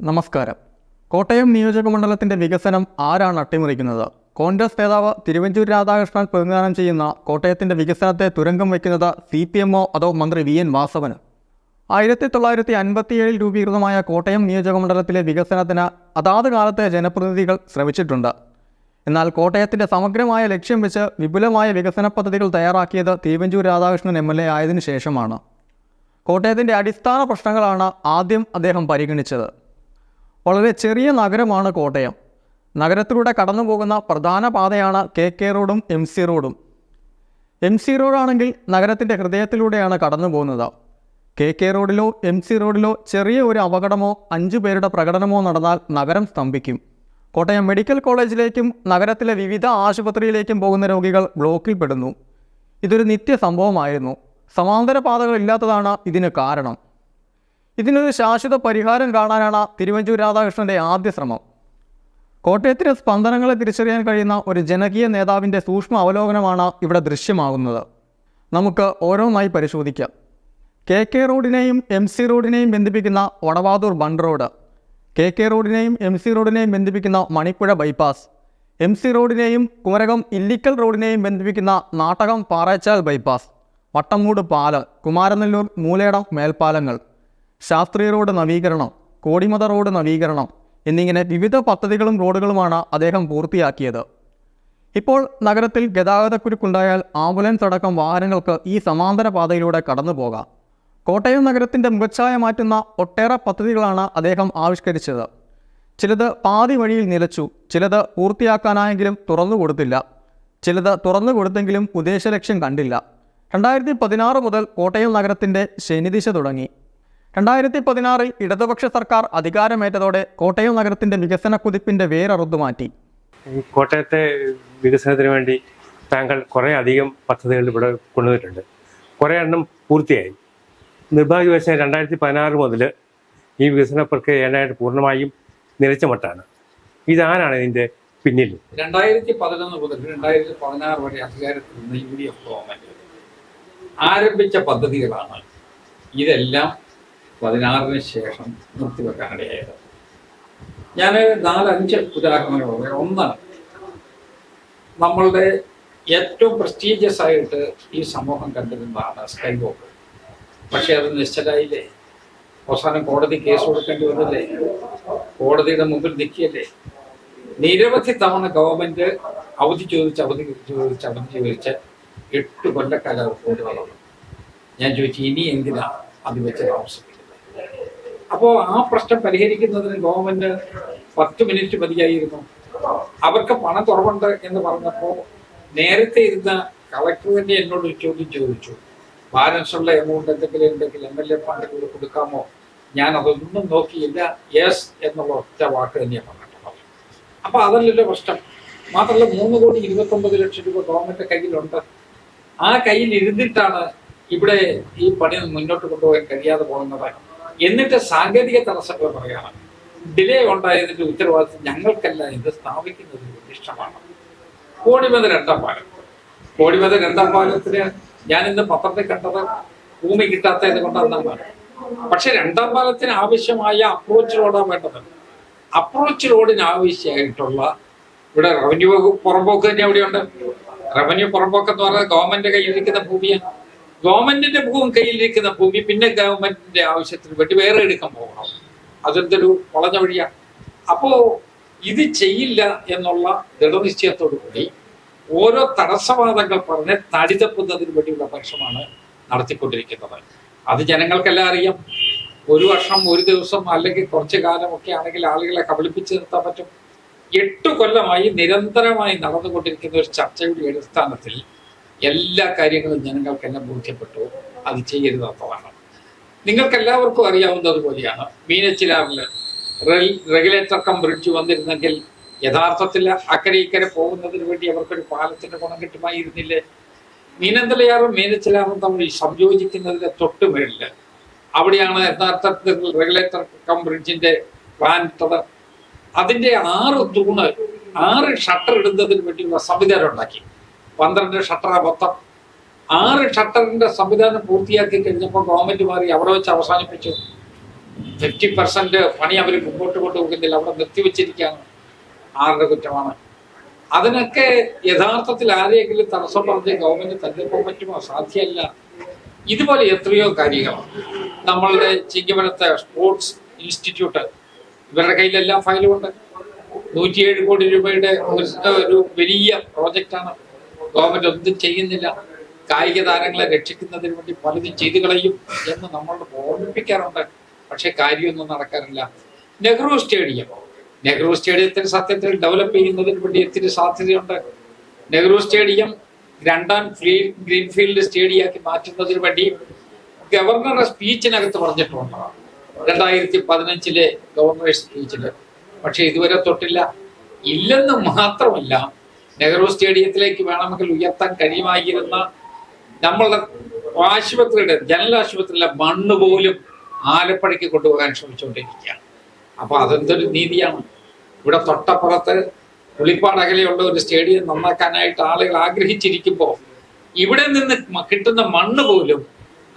നമസ്കാരം. കോട്ടയം നിയോജക മണ്ഡലത്തിന്റെ വികസനം ആരാണ് അട്ടിമറിക്കുന്നത്? കോൺഗ്രസ് നേതാവ് തിരുവഞ്ചൂർ രാധാകൃഷ്ണൻ പ്രതിനിധാനം ചെയ്യുന്ന കോട്ടയത്തിന്റെ വികസനത്തെ തുരങ്കം വയ്ക്കുന്നത് സി പി എമ്മോ അതോ മന്ത്രി വി എൻ വാസവന്? ആയിരത്തി തൊള്ളായിരത്തി അൻപത്തിയേഴിൽ രൂപീകൃതമായ കോട്ടയം നിയോജക മണ്ഡലത്തിലെ വികസനത്തിന് അതാത് കാലത്തെ ജനപ്രതിനിധികൾ ശ്രമിച്ചിട്ടുണ്ട്. എന്നാൽ കോട്ടയത്തിന്റെ സമഗ്രമായ ലക്ഷ്യം വെച്ച് വിപുലമായ വികസന പദ്ധതികൾ തയ്യാറാക്കിയത് Thiruvanchoor Radhakrishnan M L A ആയതിനു ശേഷമാണ്. കോട്ടയത്തിന്റെ അടിസ്ഥാന പ്രശ്നങ്ങളാണ് ആദ്യം അദ്ദേഹം പരിഗണിച്ചത്. വളരെ ചെറിയ നഗരമാണ് കോട്ടയം. നഗരത്തിലൂടെ കടന്നു പോകുന്ന പ്രധാന പാതയാണ് കെ കെ റോഡും എം സി റോഡും. എം സി റോഡാണെങ്കിൽ നഗരത്തിന്റെ ഹൃദയത്തിലൂടെയാണ് കടന്നു പോകുന്നത് കെ കെ റോഡിലോ എം സി റോഡിലോ ചെറിയ ഒരു അപകടമോ അഞ്ചു പേരുടെ പ്രകടനമോ നടന്നാൽ നഗരം സ്തംഭിക്കും. കോട്ടയം മെഡിക്കൽ കോളേജിലേക്കും നഗരത്തിലെ വിവിധ ആശുപത്രിയിലേക്കും പോകുന്ന രോഗികൾ ബ്ലോക്കിൽ പെടുന്നു ഇതൊരു നിത്യ സംഭവമായിരുന്നു സമാന്തര പാതകൾ ഇല്ലാത്തതാണ് ഇതിന് കാരണം. ഇതിനൊരു ശാശ്വത പരിഹാരം കാണാനാണ് തിരുവഞ്ചൂർ രാധാകൃഷ്ണന്റെ ആദ്യ ശ്രമം. കോട്ടയത്തിലെ സ്പന്ദനങ്ങളെ തിരിച്ചറിയാൻ കഴിയുന്ന ഒരു ജനകീയ നേതാവിന്റെ സൂക്ഷ്മ അവലോകനമാണ് ഇവിടെ ദൃശ്യമാകുന്നത്. നമുക്ക് ഓരോന്നായി പരിശോധിക്കാം. കെ കെ റോഡിനെയും എം സി റോഡിനെയും ബന്ധിപ്പിക്കുന്ന Vadavathoor bun road K K റോഡിനെയും എം സി റോഡിനെയും ബന്ധിപ്പിക്കുന്ന മണിപ്പുഴ ബൈപ്പാസ് എം സി റോഡിനെയും കുമരകം ഇല്ലിക്കൽ റോഡിനെയും ബന്ധിപ്പിക്കുന്ന നാട്ടകം പാറേച്ചാൽ ബൈപ്പാസ് വട്ടംകൂട് പാൽ കുമാരനെല്ലൂർ മൂലേടം മേൽപ്പാലങ്ങൾ. ശാസ്ത്രീയ റോഡ് നവീകരണം കോടിമത റോഡ് നവീകരണം എന്നിങ്ങനെ വിവിധ പദ്ധതികളും റോഡുകളുമാണ് അദ്ദേഹം പൂർത്തിയാക്കിയത്. ഇപ്പോൾ നഗരത്തിൽ ഗതാഗതക്കുരുക്കുണ്ടായാൽ ആംബുലൻസ് അടക്കം വാഹനങ്ങൾക്ക് ഈ സമാന്തര പാതയിലൂടെ കടന്നു പോകാം. കോട്ടയം നഗരത്തിന്റെ മുഖച്ഛായ മാറ്റുന്ന ഒട്ടേറെ പദ്ധതികളാണ് അദ്ദേഹം ആവിഷ്കരിച്ചത്. ചിലത് പാതി വഴിയിൽ നിലച്ചു ചിലത് പൂർത്തിയാക്കാനായെങ്കിലും തുറന്നു കൊടുത്തില്ല. ചിലത് തുറന്നു കൊടുത്തെങ്കിലും ഉദ്ദേശലക്ഷ്യം കണ്ടില്ല. രണ്ടായിരത്തി പതിനാറ് മുതൽ കോട്ടയം നഗരത്തിന്റെ ശനിദിശ തുടങ്ങി. രണ്ടായിരത്തി പതിനാറിൽ ഇടതുപക്ഷ സർക്കാർ അധികാരമേറ്റതോടെ കോട്ടയം നഗരത്തിന്റെ വികസന കുതിപ്പിന്റെ വേരറുത്തു മാറ്റി. കോട്ടയത്തെ വികസനത്തിന് വേണ്ടി താങ്കൾ കുറേ അധികം പദ്ധതികൾ ഇവിടെ കൊണ്ടുവന്നിട്ടുണ്ട്. കുറേ എണ്ണം പൂർത്തിയായി. നിർഭാഗ്യവശാൽ രണ്ടായിരത്തി പതിനാറ് മുതൽ ഈ വികസന പ്രക്രിയ ഏതാണ്ട് പൂർണമായും നിലച്ച മട്ടാണ്. ഇതാരാണ് ഇതിന്റെ പിന്നിൽ? രണ്ടായിരത്തി പതിനൊന്ന് മുതൽ രണ്ടായിരത്തി പതിനാറ് വരെ അധികാരത്തിൽ നിന്ന് യു ഡി എഫ് ഗവൺമെന്റ് ആരംഭിച്ച പദ്ധതികളാണ് ഇതെല്ലാം പതിനാറിന് ശേഷം നിർത്തിവെക്കാനിടയായത് ഞാൻ നാലഞ്ച് ഉദാഹരണങ്ങൾ പറയാം ഒന്ന് നമ്മളുടെ ഏറ്റവും പ്രസ്റ്റീജിയസ് ആയിട്ട് ഈ സമൂഹം കണ്ടിരുന്നതാണ് സ്കൈ വോക്ക് പക്ഷേ അത് നിശ്ചലായില്ലേ? അവസാനം കോടതി കേസ് കൊടുക്കേണ്ടി വന്നില്ലേ? കോടതിയുടെ മുമ്പിൽ നിൽക്കിയല്ലേ? നിരവധി തവണ ഗവൺമെന്റ് അവധി ചോദിച്ച് അവധി ചോദിച്ച് അവധി ചോദിച്ച് എട്ട് കൊല്ലക്കാലം കൊണ്ടുവന്നു. ഞാൻ ചോദിച്ചു ഇനി എന്തിനാ അത് വെച്ച് താമസിക്കുന്നത് അപ്പോൾ ആ പ്രശ്നം പരിഹരിക്കുന്നതിന് ഗവൺമെന്റ് പത്ത് മിനിറ്റ് മതിയായിരുന്നു. അവർക്ക് പണം കുറവുണ്ട് എന്ന് പറഞ്ഞപ്പോൾ നേരത്തെ ഇരുന്ന കളക്ടർ തന്നെ എന്നോട് ചോദ്യം ചോദിച്ചു. ബാലൻസ് ഉള്ള എമൗണ്ട് എന്തെങ്കിലും ഉണ്ടെങ്കിൽ എം എൽ എ ഫണ്ട് കൂടെ കൊടുക്കാമോ? ഞാൻ അതൊന്നും നോക്കിയില്ല. യെസ് എന്നുള്ള ഒറ്റ വാക്ക് തന്നെയാണ് പറഞ്ഞിട്ടുള്ളത് അപ്പൊ അതല്ലല്ലോ പ്രശ്നം. മാത്രമല്ല മൂന്ന് കോടി ഇരുപത്തൊമ്പത് ലക്ഷം രൂപ ഗവൺമെന്റ് കയ്യിലുണ്ട്. ആ കയ്യിൽ ഇരുന്നിട്ടാണ് ഇവിടെ ഈ പണി മുന്നോട്ട് കൊണ്ടുപോകാൻ കഴിയാതെ പോകുന്നത്. എന്നിട്ട് സാങ്കേതിക തടസ്സങ്ങൾ പറയാണ് ഡിലേ ഉണ്ടായതിന്റെ ഉത്തരവാദിത്വം ഞങ്ങൾക്കല്ല ഇത് സ്ഥാപിക്കുന്നത് ഇഷ്ടമാണ്. കോടിമത രണ്ടാം പാലം? കോടിമത രണ്ടാം പാലത്തിന്? ഞാൻ ഇന്ന് പത്രത്തിൽ കണ്ടത് ഭൂമി കിട്ടാത്തത് കൊണ്ടാണെന്നാണ് പക്ഷെ രണ്ടാം പാലത്തിന് ആവശ്യമായ അപ്രോച്ച് റോഡാണ് വേണ്ടത്. അപ്രോച്ച് റോഡിന് ആവശ്യമായിട്ടുള്ള ഇവിടെ റവന്യൂ പുറമ്പോക്ക് തന്നെ എവിടെയുണ്ട് റവന്യൂ പുറമ്പോക്ക് എന്ന് പറഞ്ഞാൽ ഗവൺമെന്റ് കയ്യിലിരിക്കുന്ന ഭൂമിയാണ്. ഗവൺമെന്റിന്റെ ഭൂമി കയ്യിലിരിക്കുന്ന ഭൂമി പിന്നെ ഗവൺമെന്റിന്റെ ആവശ്യത്തിന് വേണ്ടി വേറെ എടുക്കാൻ പോകണം. അതെന്തൊരു വളഞ്ഞ വഴിയാണ് അപ്പോ ഇത് ചെയ്യില്ല എന്നുള്ള ദൃഢനിശ്ചയത്തോടു കൂടി ഓരോ തടസ്സവാദങ്ങൾ പറഞ്ഞ് തടിതപ്പുന്നതിന് വേണ്ടിയുള്ള പരിശ്രമമാണ് നടത്തിക്കൊണ്ടിരിക്കുന്നത്. അത് ജനങ്ങൾക്കെല്ലാം അറിയാം. ഒരു വർഷം ഒരു ദിവസം അല്ലെങ്കിൽ കുറച്ചു കാലമൊക്കെ ആണെങ്കിൽ ആളുകളെ കബളിപ്പിച്ച് നിർത്താൻ പറ്റും. എട്ട് കൊല്ലമായി നിരന്തരമായി നടന്നുകൊണ്ടിരിക്കുന്ന ഒരു ചർച്ചയുടെ അടിസ്ഥാനത്തിൽ എല്ലാ കാര്യങ്ങളും ജനങ്ങൾക്കെല്ലാം ബോധ്യപ്പെട്ടു. അത് ചെയ്യരുതാത്തതാണ് നിങ്ങൾക്ക് എല്ലാവർക്കും അറിയാവുന്നതുപോലെയാണ് പോലെയാണ്. മീനച്ചിലാറിൽ റെഗുലേറ്റർ കം ബ്രിഡ്ജ് വന്നിരുന്നെങ്കിൽ യഥാർത്ഥത്തിൽ അക്കരെ ഇക്കരെ പോകുന്നതിന് വേണ്ടി അവർക്കൊരു പാലത്തിന്റെ ഗുണം കിട്ടുമായിരുന്നില്ലേ? മീനന്തലയാറും മീനച്ചിലാറും തമ്മിൽ സംയോജിക്കുന്നതിന്റെ തൊട്ട് മേളിൽ അവിടെയാണ് യഥാർത്ഥത്തിൽ റെഗുലേറ്റർ കം ബ്രിഡ്ജിന്റെ പ്ലാൻ ഇട്ടത്. അതിന്റെ ആറ് തൂണ് ആറ് ഷട്ടർ ഇടുന്നതിന് വേണ്ടിയുള്ള സംവിധാനം ഉണ്ടാക്കി. പന്ത്രണ്ട് ഷട്ടറ മൊത്തം. ആറ് ഷട്ടറിന്റെ സംവിധാനം പൂർത്തിയാക്കി കഴിഞ്ഞപ്പോൾ ഗവൺമെന്റ് മാറി അവിടെ വെച്ച് അവസാനിപ്പിച്ചു. ഫിഫ്റ്റി പെർസെന്റ് പണി അവർ മുമ്പോട്ട് കൊണ്ടുപോകുന്നില്ല. അവിടെ നിർത്തിവെച്ചിരിക്കുകയാണ്. ആരുടെ കുറ്റമാണ്? അതിനൊക്കെ യഥാർത്ഥത്തിൽ ആരെയെങ്കിലും തടസ്സം പറഞ്ഞ് ഗവൺമെന്റ് തല്ലിപ്പോൾ പറ്റുമോ? സാധ്യമല്ല. ഇതുപോലെ എത്രയോ കാര്യങ്ങളാണ് നമ്മളുടെ ചിങ്ങമനത്തെ സ്പോർട്സ് ഇൻസ്റ്റിറ്റ്യൂട്ട് ഇവരുടെ കയ്യിലെല്ലാം ഫയലുമുണ്ട് നൂറ്റിയേഴ് കോടി രൂപയുടെ ഒരു ഒരു വലിയ പ്രോജക്റ്റാണ് ഗവൺമെന്റ് ഒന്നും ചെയ്യുന്നില്ല. കായിക താരങ്ങളെ രക്ഷിക്കുന്നതിന് വേണ്ടി പലതും ചെയ്തു കളയും എന്ന് നമ്മൾ ഓർമ്മിപ്പിക്കാറുണ്ട്. പക്ഷെ കാര്യമൊന്നും നടക്കാറില്ല. നെഹ്റു സ്റ്റേഡിയം. നെഹ്റു സ്റ്റേഡിയത്തിന് സത്യത്തിൽ ഡെവലപ്പ് ചെയ്യുന്നതിന് വേണ്ടി ഒത്തിരി സാധ്യതയുണ്ട്. നെഹ്റു സ്റ്റേഡിയം രണ്ടാം ഗ്രീൻഫീൽഡ് സ്റ്റേഡിയമാക്കി മാറ്റുന്നതിന് വേണ്ടി ഗവർണറുടെ സ്പീച്ചിനകത്ത് പറഞ്ഞിട്ടുണ്ട് രണ്ടായിരത്തി പതിനഞ്ചിലെ ഗവർണറുടെ സ്പീച്ചിൽ. പക്ഷെ ഇതുവരെ തൊട്ടില്ല. ഇല്ലെന്ന് മാത്രമല്ല നെഹ്റു സ്റ്റേഡിയത്തിലേക്ക് വേണമെങ്കിൽ ഉയർത്താൻ കഴിയുമായിരുന്ന നമ്മളുടെ ആശുപത്രിയുടെ ജനറൽ ആശുപത്രിയിലെ മണ്ണ് പോലും ആലപ്പുഴയ്ക്ക് കൊണ്ടുപോകാൻ ശ്രമിച്ചുകൊണ്ടിരിക്കുകയാണ്. അപ്പോൾ അതെന്തൊരു നീതിയാണ്? ഇവിടെ തൊട്ടപ്പുറത്ത് പുളിപ്പാട് അകലെയുള്ള ഒരു സ്റ്റേഡിയം നന്നാക്കാനായിട്ട് ആളുകൾ ആഗ്രഹിച്ചിരിക്കുമ്പോൾ ഇവിടെ നിന്ന് കിട്ടുന്ന മണ്ണ് പോലും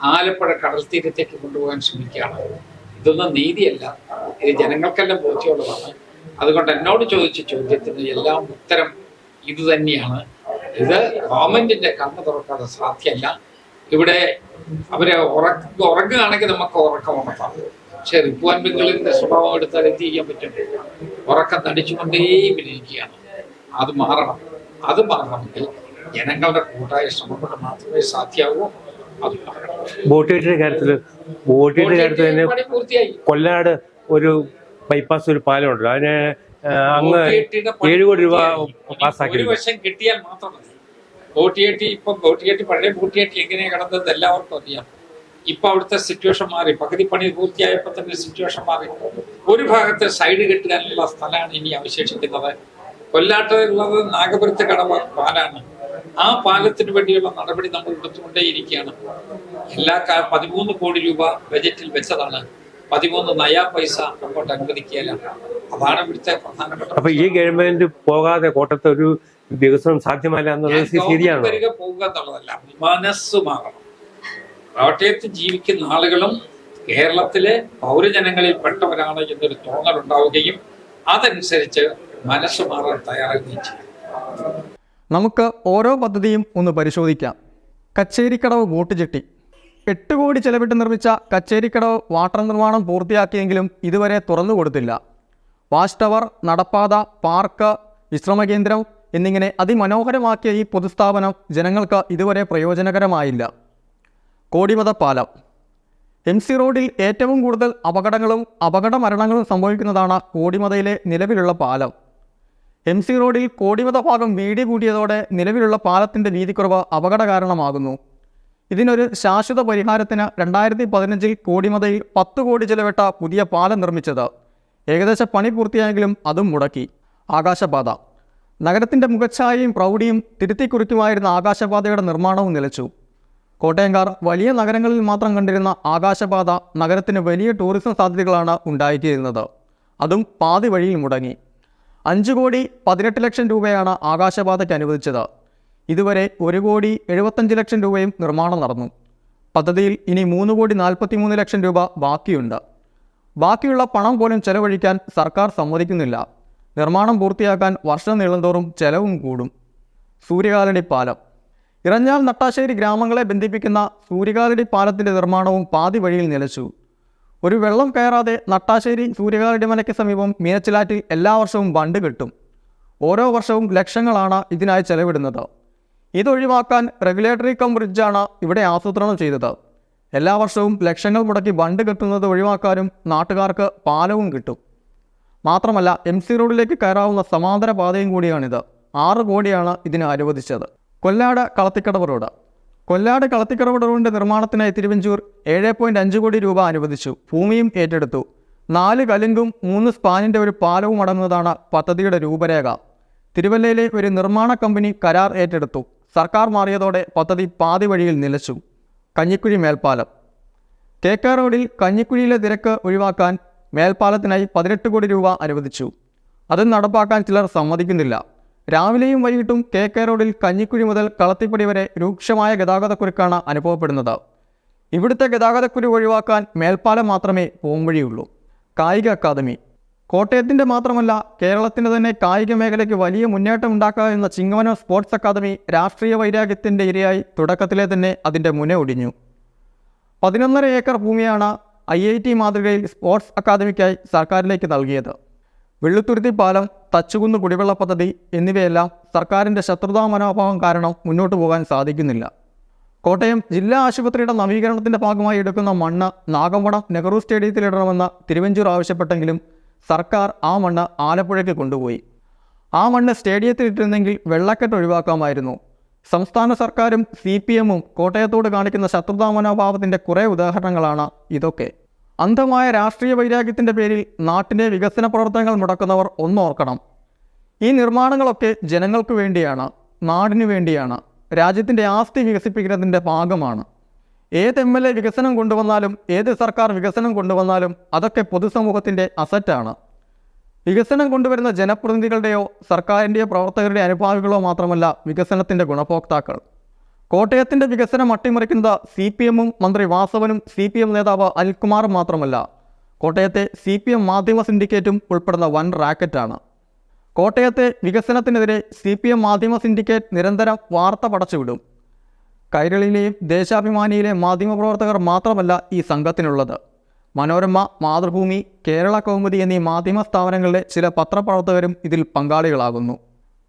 ആലപ്പുഴ കടൽ തീരത്തേക്ക് കൊണ്ടുപോകാൻ ശ്രമിക്കുകയാണ്. ഇതൊന്നും നീതിയല്ല. ഇത് ജനങ്ങൾക്കെല്ലാം ബോധ്യമുള്ളതാണ്. അതുകൊണ്ട് എന്നോട് ചോദിച്ച ചോദ്യത്തിന് എല്ലാം ഉത്തരം ഇത് തന്നെയാണ്. ഇത് ഗവൺമെന്റിന്റെ കണ്ണ് തുറക്കാതെ സാധ്യമല്ല. ഇവിടെ അവരെ ഉറക്ക ഉറങ്ങുകയാണെങ്കിൽ നമുക്ക് ഉറക്കം ഉറക്കാം. പക്ഷെ റിപ്പുവാൻ ബംഗളിന്റെ സ്വഭാവം എടുത്താൽ എന്ത് ചെയ്യാൻ പറ്റും? ഉറക്കം നടിച്ചുകൊണ്ടേയിരിക്കുകയാണ് അത് മാറണം. അത് മാറണമെങ്കിൽ ജനങ്ങളുടെ കൂട്ടായ ശ്രമം കൊണ്ട് മാത്രമേ സാധ്യമാകൂ. അത് ബോട്ടിന്റെ കാര്യത്തിൽ കാര്യത്തിൽ ബോട്ടിയുടെ കാര്യത്തിൽ തന്നെ കൊല്ലാട് ഒരു ബൈപ്പാസ് ഒരു പാലമുണ്ട് ഉണ്ടല്ലോ. ആ, അങ്ങ് ഏഴ് കോടി രൂപ. പാസ്സാക്കി ഒരു വശം കിട്ടിയാൽ മാത്രം മതി. ഇപ്പൊ പഴയ കിടന്നത് എല്ലാവർക്കും അറിയാം. ഇപ്പൊ അവിടുത്തെ സിറ്റുവേഷൻ മാറി. പകുതി പണി പൂർത്തിയായപ്പോ തന്നെ സിറ്റുവേഷൻ മാറി. ഒരു ഭാഗത്ത് സൈഡ് കെട്ടാനുള്ള സ്ഥലമാണ് ഇനി അവശേഷിക്കുന്നത്. കൊല്ലാട്ട് ഉള്ളത് നാഗപുരത്ത് കടവ പാലാണ്. ആ പാലത്തിന് വേണ്ടിയുള്ള നടപടി നമ്മൾ എടുത്തുകൊണ്ടേയിരിക്കുകയാണ്. എല്ലാ പതിമൂന്ന് കോടി രൂപ ബജറ്റിൽ വെച്ചതാണ്. പതിമൂന്ന് നയാ പൈസ അങ്ങോട്ട് അനുവദിക്കുകയില്ല. അതാണ് ഇവിടുത്തെ പ്രധാനപ്പെട്ട അപ്പൊ ഈ ഗവൺമെന്റ് പോകാതെ കോട്ടത്തെ ഒരു വികസനം സാധ്യമല്ല എന്നുള്ളത് ശരിയാണ്? വരിക പോവുക എന്നുള്ളതല്ല മനസ്സ് മാറണം കോട്ടയത്ത് ജീവിക്കുന്ന ആളുകളും കേരളത്തിലെ പൗരജനങ്ങളിൽ പെട്ടവരാണ് എന്നൊരു തോന്നൽ ഉണ്ടാവുകയും അതനുസരിച്ച് മനസ്സ് മാറാൻ തയ്യാറാകുകയും ചെയ്യും. നമുക്ക് ഓരോ പദ്ധതിയും ഒന്ന് പരിശോധിക്കാം. കച്ചേരിക്കടവ് ബോട്ട് ജെട്ടി എട്ട് കോടി ചെലവിട്ട് നിർമ്മിച്ച കച്ചേരിക്കടവ് വാട്ടർ നിർമ്മാണം പൂർത്തിയാക്കിയെങ്കിലും ഇതുവരെ തുറന്നു കൊടുത്തില്ല വാച്ച് ടവർ നടപ്പാത പാർക്ക് വിശ്രമകേന്ദ്രം എന്നിങ്ങനെ അതിമനോഹരമാക്കിയ ഈ പൊതുസ്ഥാപനം ജനങ്ങൾക്ക് ഇതുവരെ പ്രയോജനകരമായില്ല. കോടിമത പാലം എം സി റോഡിൽ ഏറ്റവും കൂടുതൽ അപകടങ്ങളും അപകട മരണങ്ങളും സംഭവിക്കുന്നതാണ് കോടിമതയിലെ നിലവിലുള്ള പാലം. എം സി റോഡിൽ കോടിമത ഭാഗം വീടി കൂടിയതോടെ നിലവിലുള്ള പാലത്തിന്റെ വീതിക്കുറവ് അപകട കാരണമാകുന്നു ഇതിനൊരു ശാശ്വത പരിഹാരത്തിന് രണ്ടായിരത്തി പതിനഞ്ചിൽ കോടിമതയിൽ പത്ത് കോടി ചെലവിട്ട പുതിയ പാലം നിർമ്മിച്ചത്. ഏകദേശ പണി പൂർത്തിയായെങ്കിലും അതും മുടക്കി. ആകാശപാത നഗരത്തിന്റെ മുഖച്ഛായയും പ്രൗഢിയും തിരുത്തിക്കുറിക്കുമായിരുന്ന ആകാശപാതയുടെ നിർമ്മാണവും നിലച്ചു. കോട്ടയംകാർ വലിയ നഗരങ്ങളിൽ മാത്രം കണ്ടിരുന്ന ആകാശപാത നഗരത്തിന് വലിയ ടൂറിസം സാധ്യതകളാണ് ഉണ്ടാക്കിയിരുന്നത് അതും പാതി വഴിയിൽ മുടങ്ങി. അഞ്ച് കോടി പതിനെട്ട് ലക്ഷം രൂപയാണ് ആകാശപാതയ്ക്ക് അനുവദിച്ചത്. ഇതുവരെ ഒരു കോടി എഴുപത്തഞ്ച് ലക്ഷം രൂപയും നിർമ്മാണം നടന്നു. പദ്ധതിയിൽ ഇനി മൂന്ന് കോടി നാൽപ്പത്തി മൂന്ന് ലക്ഷം രൂപ ബാക്കിയുണ്ട്. ബാക്കിയുള്ള പണം പോലും ചെലവഴിക്കാൻ സർക്കാർ സമ്മതിക്കുന്നില്ല. നിർമ്മാണം പൂർത്തിയാക്കാൻ വർഷം നീളന്തോറും ചെലവും കൂടും. സൂര്യകാലടി പാലം. ഇറഞ്ഞാൽ നട്ടാശ്ശേരി ഗ്രാമങ്ങളെ ബന്ധിപ്പിക്കുന്ന സൂര്യകാലടി പാലത്തിന്റെ നിർമ്മാണവും പാതി വഴിയിൽ നിലച്ചു. ഒരു വെള്ളം കയറാതെ നട്ടാശ്ശേരി സൂര്യകാലടി മലയ്ക്ക് സമീപം മീനച്ചിലാറ്റിൽ എല്ലാ വർഷവും ബണ്ട് കിട്ടും. ഓരോ വർഷവും ലക്ഷങ്ങളാണ് ഇതിനായി ചെലവിടുന്നത്. ഇതൊഴിവാക്കാൻ റെഗുലേറ്ററി കം ബ്രിഡ്ജാണ് ഇവിടെ ആസൂത്രണം ചെയ്തത്. എല്ലാ വർഷവും ലക്ഷങ്ങൾ മുടക്കി ബണ്ട് കെട്ടുന്നത് ഒഴിവാക്കാനും നാട്ടുകാർക്ക് പാലവും കിട്ടും. മാത്രമല്ല എം സി റോഡിലേക്ക് കയറാവുന്ന സമാന്തര പാതയും കൂടിയാണിത്. ആറ് കോടിയാണ് ഇതിന് അനുവദിച്ചത്. കൊല്ലാട് കളത്തിക്കടവ് റോഡ്. കൊല്ലാട് കളത്തിക്കടവ് റോഡിന്റെ നിർമ്മാണത്തിനായി തിരുവഞ്ചൂർ ഏഴ് പോയിന്റ് അഞ്ച് കോടി രൂപ അനുവദിച്ചു. ഭൂമിയും ഏറ്റെടുത്തു. നാല് കലുങ്കും മൂന്ന് സ്പാനിന്റെ ഒരു പാലവും അടങ്ങുന്നതാണ് പദ്ധതിയുടെ രൂപരേഖ. തിരുവല്ലയിലെ ഒരു നിർമ്മാണ കമ്പനി കരാർ ഏറ്റെടുത്തു. സർക്കാർ മാറിയതോടെ പദ്ധതി പാതി വഴിയിൽ നിലച്ചു. കഞ്ഞിക്കുഴി മേൽപ്പാലം. കെ കെ റോഡിൽ കഞ്ഞിക്കുഴിയിലെ തിരക്ക് ഒഴിവാക്കാൻ മേൽപ്പാലത്തിനായി പതിനെട്ട് കോടി രൂപ അനുവദിച്ചു. അത് നടപ്പാക്കാൻ ചിലർ സമ്മതിക്കുന്നില്ല. രാവിലെയും വൈകിട്ടും കെ കെ റോഡിൽ കഞ്ഞിക്കുഴി മുതൽ കളത്തിപ്പടി വരെ രൂക്ഷമായ ഗതാഗതക്കുരുക്കാണ് അനുഭവപ്പെടുന്നത്. ഇവിടുത്തെ ഗതാഗതക്കുരു ഒഴിവാക്കാൻ മേൽപ്പാലം മാത്രമേ പോംവഴിയുള്ളൂ. കായിക അക്കാദമി കോട്ടയത്തിന്റെ മാത്രമല്ല കേരളത്തിന്റെ തന്നെ കായിക മേഖലയ്ക്ക് വലിയ മുന്നേറ്റം ഉണ്ടാക്കുക എന്ന ചിങ്ങവനം സ്പോർട്സ് അക്കാദമി രാഷ്ട്രീയ വൈരാഗ്യത്തിന്റെ ഇരയായി തുടക്കത്തിലെ തന്നെ അതിന്റെ മുന ഒടിഞ്ഞു. പതിനൊന്നര ഏക്കർ ഭൂമിയാണ് ഐ ഐ ടി മാതൃകയിൽ സ്പോർട്സ് അക്കാദമിക്കായി സർക്കാരിലേക്ക് നൽകിയത്. വെള്ളുത്തുരുത്തി പാലം തച്ചുകുന്ന് കുടിവെള്ള പദ്ധതി എന്നിവയെല്ലാം സർക്കാരിന്റെ ശത്രുതാ മനോഭാവം കാരണം മുന്നോട്ട് പോകാൻ സാധിക്കുന്നില്ല. കോട്ടയം ജില്ലാ ആശുപത്രിയുടെ നവീകരണത്തിന്റെ ഭാഗമായി എടുക്കുന്ന മണ്ണ് നാഗമ്പടം നെഹ്റു സ്റ്റേഡിയത്തിലിടണമെന്ന് തിരുവഞ്ചൂർ ആവശ്യപ്പെട്ടെങ്കിലും സർക്കാർ ആ മണ്ണ് ആലപ്പുഴയ്ക്ക് കൊണ്ടുപോയി. ആ മണ്ണ് സ്റ്റേഡിയത്തിലിട്ടിരുന്നെങ്കിൽ വെള്ളക്കെട്ട് ഒഴിവാക്കാമായിരുന്നു. സംസ്ഥാന സർക്കാരും സി പി എമ്മും കോട്ടയത്തോട് കാണിക്കുന്ന ശത്രുതാ മനോഭാവത്തിന്റെ കുറേ ഉദാഹരണങ്ങളാണ് ഇതൊക്കെ. അന്ധമായ രാഷ്ട്രീയ വൈരാഗ്യത്തിന്റെ പേരിൽ നാട്ടിന്റെ വികസന പ്രവർത്തനങ്ങൾ മുടക്കുന്നവർ ഒന്നോർക്കണം ഈ നിർമ്മാണങ്ങളൊക്കെ ജനങ്ങൾക്ക് വേണ്ടിയാണ് നാടിനു വേണ്ടിയാണ്. രാജ്യത്തിന്റെ ആസ്തി വികസിപ്പിക്കുന്നതിന്റെ ഭാഗമാണ്. ഏത് എം എൽ എ വികസനം കൊണ്ടുവന്നാലും ഏത് സർക്കാർ വികസനം കൊണ്ടുവന്നാലും അതൊക്കെ പൊതുസമൂഹത്തിന്റെ അസറ്റാണ്. വികസനം കൊണ്ടുവരുന്ന ജനപ്രതിനിധികളുടെയോ സർക്കാരിന്റെയോ പ്രവർത്തകരുടെ അനുഭാവികളോ മാത്രമല്ല വികസനത്തിന്റെ ഗുണഭോക്താക്കൾ. കോട്ടയത്തിന്റെ വികസനം അട്ടിമറിക്കുന്നത് സി പി എമ്മും മന്ത്രി വാസവനും സി പി എം നേതാവ് അനിൽകുമാറും മാത്രമല്ല. കോട്ടയത്തെ സി പി എം മാധ്യമ സിൻഡിക്കേറ്റും ഉൾപ്പെടുന്ന വൻ റാക്കറ്റാണ്. കോട്ടയത്തെ വികസനത്തിനെതിരെ സി പി എം മാധ്യമ സിൻഡിക്കേറ്റ് നിരന്തരം വാർത്ത പടച്ചുവിടും. കൈരളിയിലെയും ദേശാഭിമാനിയിലെ മാധ്യമപ്രവർത്തകർ മാത്രമല്ല ഈ സംഘത്തിനുള്ളത്. മനോരമ മാതൃഭൂമി കേരള കൗമുദി എന്നീ മാധ്യമ സ്ഥാപനങ്ങളിലെ ചില പത്രപ്രവർത്തകരും ഇതിൽ പങ്കാളികളാകുന്നു.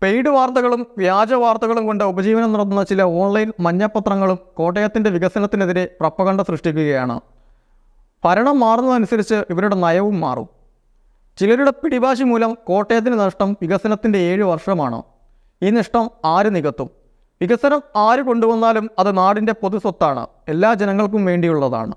പെയ്ഡ് വാർത്തകളും വ്യാജ വാർത്തകളും കൊണ്ട് ഉപജീവനം നടത്തുന്ന ചില ഓൺലൈൻ മഞ്ഞപ്പത്രങ്ങളും കോട്ടയത്തിന്റെ വികസനത്തിനെതിരെ പ്രപ്പകണ്ട സൃഷ്ടിക്കുകയാണ്. ഭരണം മാറുന്നതനുസരിച്ച് ഇവരുടെ നയവും മാറും. ചിലരുടെ പിടിവാശി മൂലം കോട്ടയത്തിന് നഷ്ടം വികസനത്തിന്റെ ഏഴ് വർഷമാണ്. ഈ നഷ്ടം ആര് നികത്തും? വികസനം ആര് കൊണ്ടുവന്നാലും അത് നാടിന്റെ പൊതു സ്വത്താണ് എല്ലാ ജനങ്ങൾക്കും വേണ്ടിയുള്ളതാണ്.